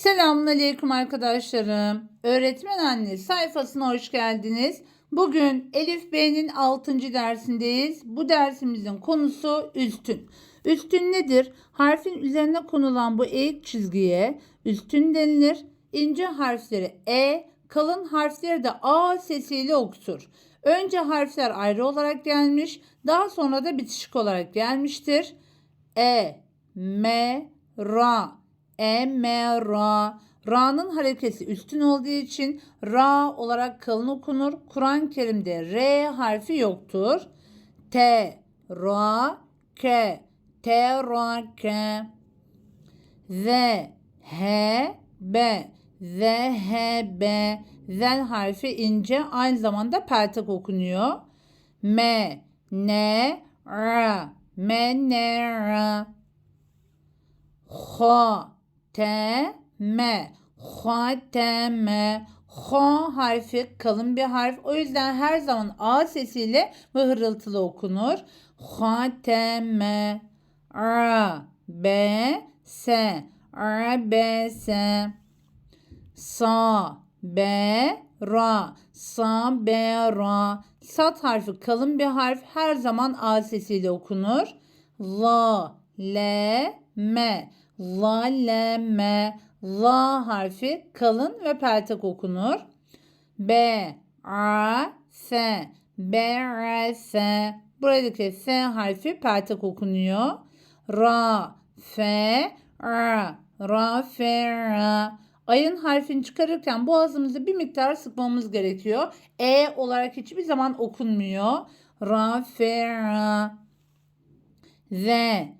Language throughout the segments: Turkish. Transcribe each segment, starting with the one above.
Selamünaleyküm arkadaşlarım. Öğretmen Anne sayfasına hoş geldiniz. Bugün Elif B'nin 6. dersindeyiz. Bu dersimizin konusu üstün. Üstün nedir? Harfin üzerine konulan bu eğik çizgiye üstün denilir. İnce harfleri E, kalın harfleri de A sesiyle okutur. Önce harfler ayrı olarak gelmiş, daha sonra da bitişik olarak gelmiştir. E, M, Ra, E, M, Ra. Ra'nın harekesi üstün olduğu için Ra olarak kalın okunur. Kur'an-ı Kerim'de R harfi yoktur. T, Ra, K, T, Ra, K. Z, H, B, Z, H, B. Zel harfi ince aynı zamanda peltek okunuyor. M, N, R, M, N, R. H, T, M, H, T, M. H harfi kalın bir harf. O yüzden her zaman A sesiyle ve hırıltılı okunur. H, T, M, R, B, S, R, B, S. Sa, B, Ra. Sa, B, Ra. Sat harfi kalın bir harf. Her zaman A sesiyle okunur. La, L, M. M. La harfi kalın ve peltek okunur. B, A, S. B, R, S. Buradaki S harfi peltek okunuyor. Ra, F, R. Ra, F, R. Ayın harfini çıkarırken boğazımızı bir miktar sıkmamız gerekiyor. E olarak hiçbir zaman okunmuyor. Ra, F, R. Z, K, Ra. Z,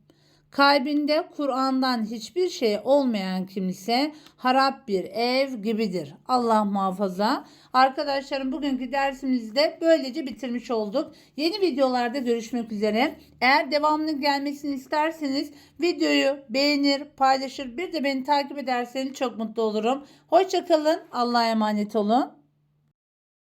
Kalbinde Kur'an'dan hiçbir şey olmayan kimse harap bir ev gibidir. Allah muhafaza. Arkadaşlarım bugünkü dersimizde böylece bitirmiş olduk. Yeni videolarda görüşmek üzere. Eğer devamlı gelmesini isterseniz videoyu beğenir, paylaşır, bir de beni takip ederseniz çok mutlu olurum. Hoşçakalın. Allah'a emanet olun.